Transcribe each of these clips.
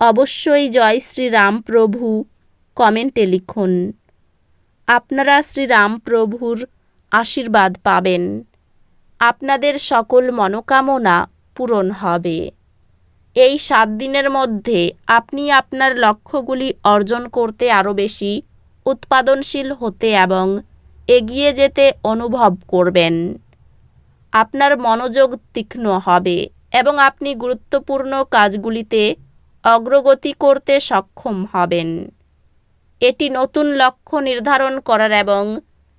অবশ্যই জয় শ্রীরামপ্রভু কমেন্টে লিখুন। আপনারা শ্রীরামপ্রভুর আশীর্বাদ পাবেন। আপনাদের সকল মনোকামনা পূরণ হবে। এই সাত দিনের মধ্যে আপনি আপনার লক্ষ্যগুলি অর্জন করতে আরও বেশি উৎপাদনশীল হতে এবং এগিয়ে যেতে অনুভব করবেন। আপনার মনোযোগ তীক্ষ্ণ হবে এবং আপনি গুরুত্বপূর্ণ কাজগুলিতে অগ্রগতি করতে সক্ষম হবেন। এটি নতুন লক্ষ্য নির্ধারণ করার এবং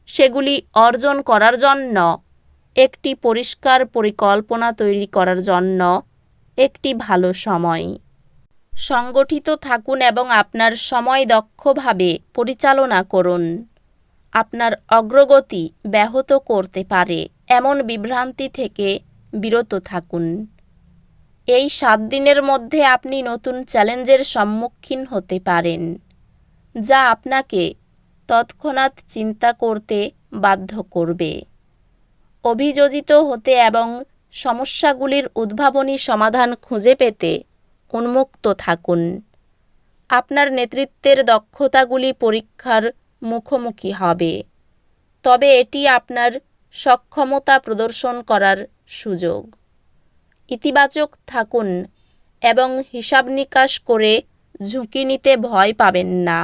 সেগুলি অর্জন করার জন্য, একটি পরিষ্কার পরিকল্পনা তৈরি করার জন্য একটি ভালো সময়। সংগঠিত থাকুন এবং আপনার সময় দক্ষভাবে পরিচালনা করুন। আপনার অগ্রগতি ব্যাহত করতে পারে, এমন বিভ্রান্তি থেকে বিরত থাকুন। এই সাত দিনের মধ্যে আপনি নতুন চ্যালেঞ্জের সম্মুখীন হতে পারেন, যা আপনাকে তৎক্ষণাৎ চিন্তা করতে বাধ্য করবে। অভিযোজিত হতে এবং সমস্যাগুলির উদ্ভাবনী সমাধান খুঁজে পেতে উন্মুক্ত থাকুন। আপনার নেতৃত্বের দক্ষতাগুলি পরীক্ষার মুখোমুখি হবে, তবে এটি আপনার সক্ষমতা প্রদর্শন করার সুযোগ। ইতিবাচক থাকুন এবং হিসাব নিকাশ করে ঝুঁকি নিতে ভয় পাবেন না।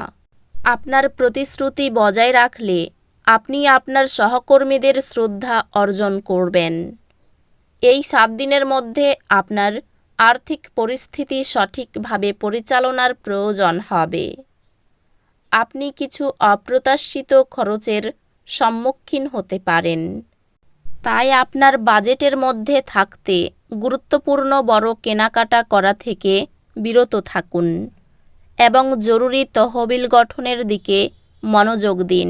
আপনার প্রতিশ্রুতি বজায় রাখলে আপনি আপনার সহকর্মীদের শ্রদ্ধা অর্জন করবেন। এই সাত দিনের মধ্যে আপনার আর্থিক পরিস্থিতি সঠিকভাবে পরিচালনার প্রয়োজন হবে। আপনি কিছু অপ্রত্যাশিত খরচের সম্মুখীন হতে পারেন। তাই আপনার বাজেটের মধ্যে থাকতে গুরুত্বপূর্ণ বড় কেনাকাটা করা থেকে বিরত থাকুন এবং জরুরি তহবিল গঠনের দিকে মনোযোগ দিন।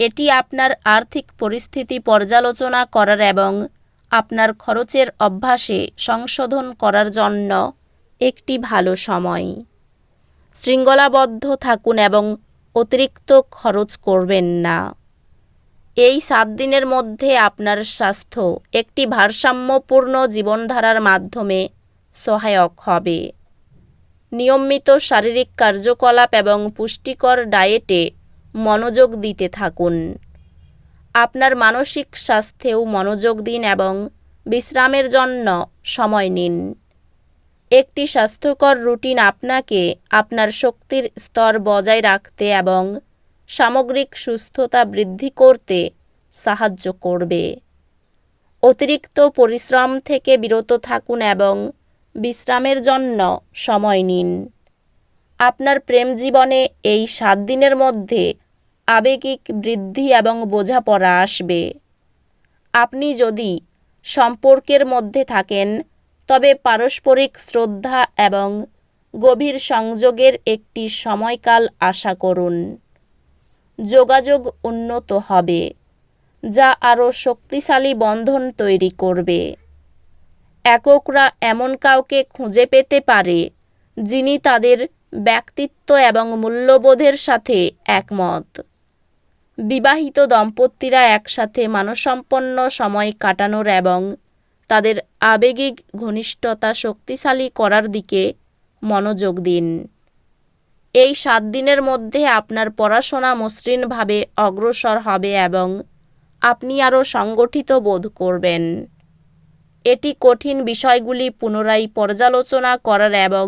এটি আপনার আর্থিক পরিস্থিতি পর্যালোচনা করার এবং আপনার খরচের অভ্যাসে সংশোধন করার জন্য একটি ভালো সময়। শৃঙ্খলাবদ্ধ থাকুন এবং অতিরিক্ত খরচ করবেন না। এই সাত দিনের মধ্যে আপনার স্বাস্থ্য একটি ভারসাম্যপূর্ণ জীবনধারার মাধ্যমে সহায়ক হবে। নিয়মিত শারীরিক কার্যকলাপ এবং পুষ্টিকর ডায়েটে মনোযোগ দিতে থাকুন। আপনার মানসিক স্বাস্থ্যেও মনোযোগ দিন এবং বিশ্রামের জন্য সময় নিন। একটি স্বাস্থ্যকর রুটিন আপনাকে আপনার শক্তির স্তর বজায় রাখতে এবং সামগ্রিক সুস্থতা বৃদ্ধি করতে সাহায্য করবে। অতিরিক্ত পরিশ্রম থেকে বিরত থাকুন এবং বিশ্রামের জন্য সময় নিন। আপনার প্রেম জীবনে এই সাত দিনের মধ্যে আবেগিক বৃদ্ধি এবং বোঝাপড়া আসবে। আপনি যদি সম্পর্কের মধ্যে থাকেন, তবে পারস্পরিক শ্রদ্ধা এবং গভীর সংযোগের একটি সময়কাল আশা করুন। যোগাযোগ উন্নত হবে, যা আরও শক্তিশালী বন্ধন তৈরি করবে। এককরা এমন কাউকে খুঁজে পেতে পারে, যিনি তাদের ব্যক্তিত্ব এবং মূল্যবোধের সাথে একমত। বিবাহিত দম্পতিরা একসাথে মানসম্পন্ন সময় কাটানোর এবং তাদের আবেগিক ঘনিষ্ঠতা শক্তিশালী করার দিকে মনোযোগ দিন। এই সাত দিনের মধ্যে আপনার পড়াশোনা মসৃণভাবে অগ্রসর হবে এবং আপনি আরও সংগঠিত বোধ করবেন। এটি কঠিন বিষয়গুলি পুনরায় পর্যালোচনা করার এবং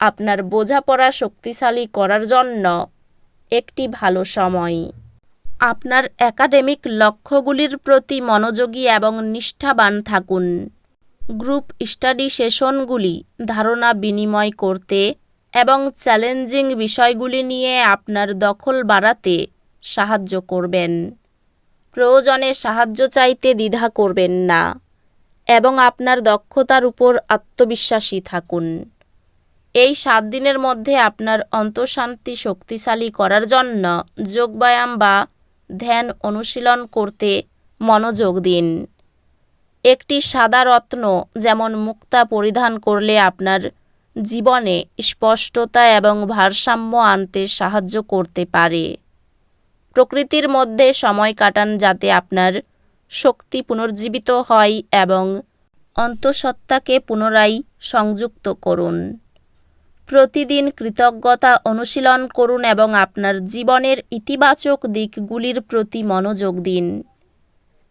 আপনার বোঝাপড়া শক্তিশালী করার জন্য একটি ভালো সময়। আপনার একাডেমিক লক্ষ্যগুলির প্রতি মনোযোগী এবং নিষ্ঠাবান থাকুন। গ্রুপ স্টাডি সেশনগুলি ধারণা বিনিময় করতে এবং চ্যালেঞ্জিং বিষয়গুলি নিয়ে আপনার দখল বাড়াতে সাহায্য করবেন। প্রয়োজনে সাহায্য চাইতে দ্বিধা করবেন না এবং আপনার দক্ষতার উপর আত্মবিশ্বাসী থাকুন। এই সাত দিনের মধ্যে আপনার অন্তঃশান্তি শক্তিশালী করার জন্য যোগব্যায়াম বা ধ্যান অনুশীলন করতে মনোযোগ দিন। একটি সাদা রত্ন যেমন মুক্তা পরিধান করলে আপনার জীবনে স্পষ্টতা এবং ভারসাম্য আনতে সাহায্য করতে পারে। প্রকৃতির মধ্যে সময় কাটান যাতে আপনার শক্তি পুনর্জীবিত হয় এবং অন্তঃসত্ত্বাকে পুনরায় সংযুক্ত করুন। প্রতিদিন কৃতজ্ঞতা অনুশীলন করুন এবং আপনার জীবনের ইতিবাচক দিকগুলির প্রতি মনোযোগ দিন।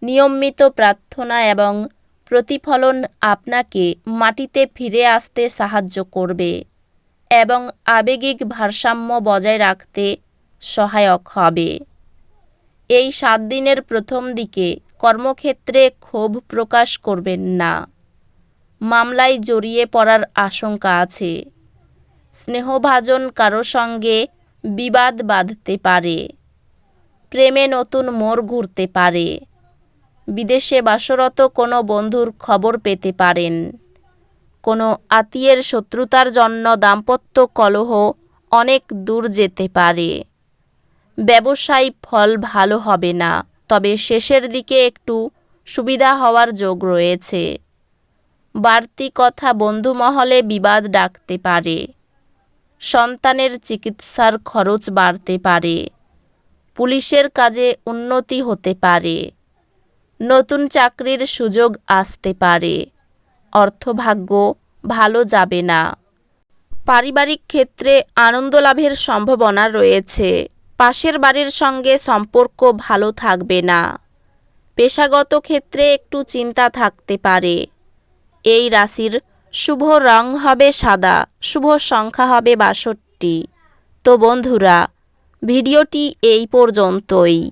নিয়মিত প্রার্থনা এবং প্রতিফলন আপনাকে মাটিতে ফিরে আসতে সাহায্য করবে এবং আবেগিক ভারসাম্য বজায় রাখতে সহায়ক হবে। এই সাত দিনের প্রথম দিকে কর্মক্ষেত্রে ক্ষোভ প্রকাশ করবেন না। মামলায় জড়িয়ে পড়ার আশঙ্কা আছে। স্নেহভাজন কারও সঙ্গে বিবাদ বাঁধতে পারে। প্রেমে নতুন মোড় ঘুরতে পারে। বিদেশে বাসরত কোনো বন্ধুর খবর পেতে পারেন। কোনো আত্মীয়ের শত্রুতার জন্য দাম্পত্য কলহ অনেক দূর যেতে পারে। ব্যবসায়ী ফল ভালো হবে না, তবে শেষের দিকে একটু সুবিধা হওয়ার যোগ রয়েছে। বাড়তি কথা বন্ধুমহলে বিবাদ ডাকতে পারে। সন্তানের চিকিৎসার খরচ বাড়তে পারে। পুলিশের কাজে উন্নতি হতে পারে। নতুন চাকরির সুযোগ আসতে পারে। অর্থভাগ্য ভালো যাবে না। পারিবারিক ক্ষেত্রে আনন্দ লাভের সম্ভাবনা রয়েছে। পাশের বাড়ির সঙ্গে সম্পর্ক ভালো থাকবে না। পেশাগত ক্ষেত্রে একটু চিন্তা থাকতে পারে। এই রাশির শুভ রং হবে সাদা, শুভ সংখ্যা হবে বাষট্টি। তো বন্ধুরা, ভিডিওটি এই পর্যন্তই।